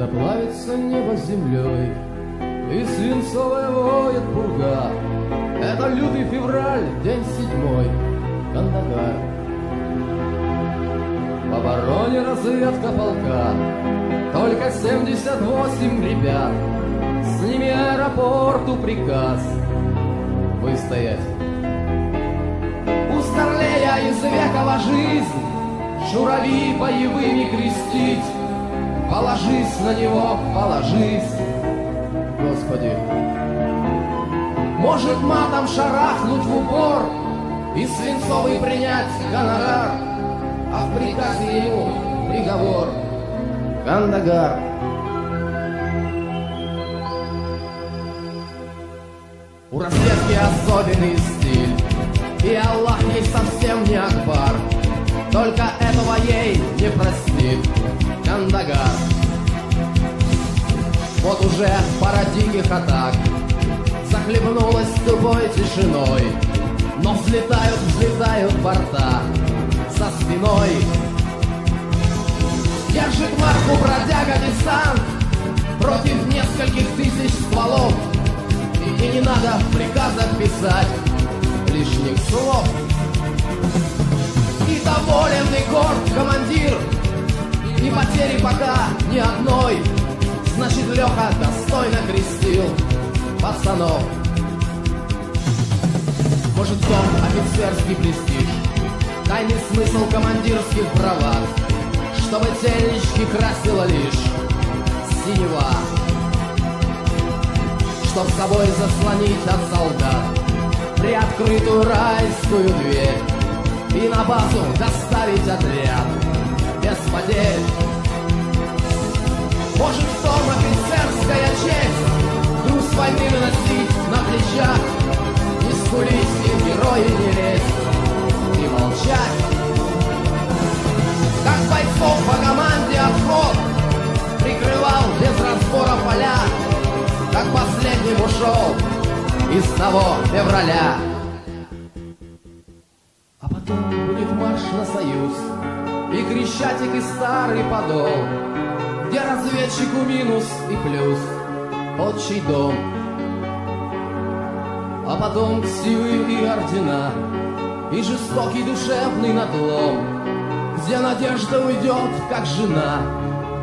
Это плавится небо землей, И свинцовая воет пурга. Это лютый февраль, день седьмой, Кандагар. В обороне разведка полка, Только семьдесят восемь ребят, С ними аэропорту приказ Выстоять. У Старлея из векова жизнь, Шурави боевыми крестить, Положись на него, положись, Господи. Может матом шарахнуть в упор И свинцовый принять гонорар, А в приказе ему приговор Кандагар. У разведки особенный стиль, И Аллах ей совсем не Акбар, Только Вот уже пара диких атак. Захлебнулась тупой тишиной. Но взлетают, взлетают борта Со спиной. Держит марку бродяга десант Против нескольких тысяч стволов. И не надо в приказах писать Лишних слов. И доволен и горд командир. И потери пока ни одной Значит, Леха достойно крестил пацанов. Может, в том офицерский престиж, Тайный смысл командирских бравад, Чтобы тельнички красила лишь синева. Чтоб собой заслонить от солдат Приоткрытую райскую дверь И на базу доставить отряд Без потерь может, плечах Не скулить и герои не лезть И молчать. Как бойцов по команде отход Прикрывал без разбора поля Как последним ушел из того февраля. А потом будет марш на союз И крещатик и старый подол где разведчику минус и плюс Отчий дом А потом силы и ордена И жестокий душевный надлом Где надежда уйдет, как жена.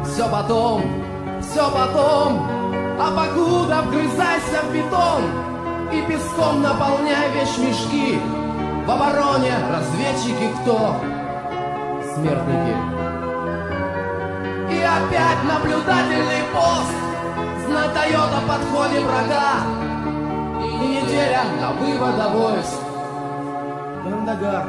Все потом, все потом А покуда вгрызайся в бетон И песком наполняй вещмешки В обороне разведчики кто? Смертники. И опять наблюдательный пост Знак дает о подходе врага неделя на вывод войск Кандагар